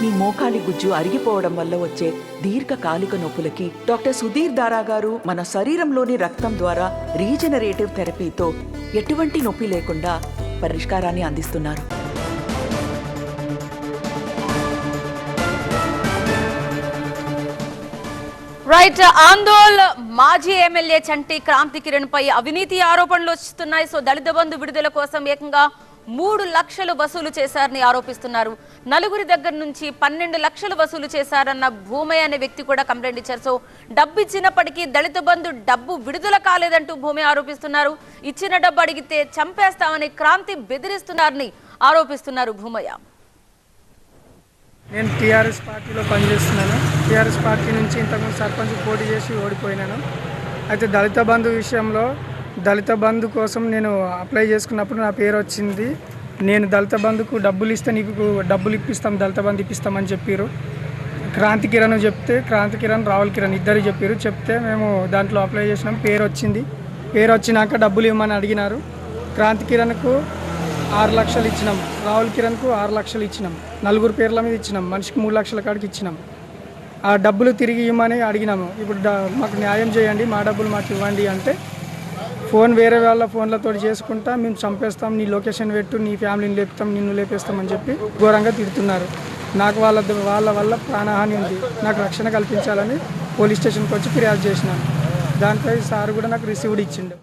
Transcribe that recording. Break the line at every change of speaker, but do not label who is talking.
మీ మోకాలి గుజ్జు అరిగిపోవడం వల్ల వచ్చే దీర్ఘకాలిక నొప్పులకి డాక్టర్ సుధీర్ దారా గారు మన శరీరంలోని రక్తం ద్వారా రీజనరేటివ్ థెరపీతో ఎటువంటి నొప్పి లేకుండా పరిష్కారాన్ని అందిస్తున్నారు.
రైట్ ఆందోళ్ మాజీ ఎమ్మెల్యే చంటి క్రాంతి కిరణ్ పై అవినీతి ఆరోపణలు వస్తున్నాయి. సో దళిత బంధు విడుదల కోసం ఏకంగా మూడు లక్షలు వసూలు చేశారని ఆరోపిస్తున్నారు. నలుగురి దగ్గర నుంచి పన్నెండు లక్షలు వసూలు చేశారన్న భూమయ్య అనే వ్యక్తి కూడా కంప్లైంట్ ఇచ్చారు. సో డబ్బు ఇచ్చినప్పటికీ దళిత బంధు డబ్బు విడుదల కాలేదంటూ భూమి ఆరోపిస్తున్నారు. ఇచ్చిన డబ్బు అడిగితే చంపేస్తామని క్రాంతి బెదిరిస్తున్నారని ఆరోపిస్తున్నారు భూమయ్య.
నేను టీఆర్ఎస్ పార్టీలో పనిచేస్తున్నాను. టీఆర్ఎస్ పార్టీ నుంచి ఇంతకుముందు సర్పంచ్ పోటీ చేసి ఓడిపోయినాను. అయితే దళిత బంధు విషయంలో దళిత బంధు కోసం నేను అప్లై చేసుకున్నప్పుడు నా పేరు వచ్చింది. నేను దళిత బంధుకు డబ్బులు ఇస్తే నీకు డబ్బులు ఇప్పిస్తాం దళిత బంధు ఇప్పిస్తామని చెప్పారు. క్రాంతి కిరణ్ చెప్తే క్రాంతి కిరణ్ రావుల్ కిరణ్ ఇద్దరు చెప్పారు. చెప్తే మేము దాంట్లో అప్లై చేసినాం పేరు వచ్చింది. పేరు వచ్చినాక డబ్బులు ఇవ్వమని అడిగినారు. క్రాంతి కిరణ్కు ఆరు లక్షలు ఇచ్చినాం రాహుల్ కిరణ్కు ఆరు లక్షలు ఇచ్చినాం నలుగురు పేర్ల మీద ఇచ్చినాం మనిషికి మూడు లక్షల కాడికి ఇచ్చినాం. ఆ డబ్బులు తిరిగి ఇవ్వమని అడిగినాము. ఇప్పుడు మాకు న్యాయం చేయండి మా డబ్బులు మాకు ఇవ్వండి అంటే ఫోన్ వేరే వాళ్ళ ఫోన్లతో చేసుకుంటా మేము చంపేస్తాం నీ లొకేషన్ పెట్టు నీ ఫ్యామిలీని లేపుతాం నిన్ను లేపేస్తాం అని చెప్పి ఘోరంగా తిడుతున్నారు. నాకు వాళ్ళ వాళ్ళ వల్ల ప్రాణహాని ఉంది. నాకు రక్షణ కల్పించాలని పోలీస్ స్టేషన్కి వచ్చి ఫిర్యాదు చేసినాను. దానిపై సార్ కూడా నాకు రిసీవ్డ్ ఇచ్చిండు.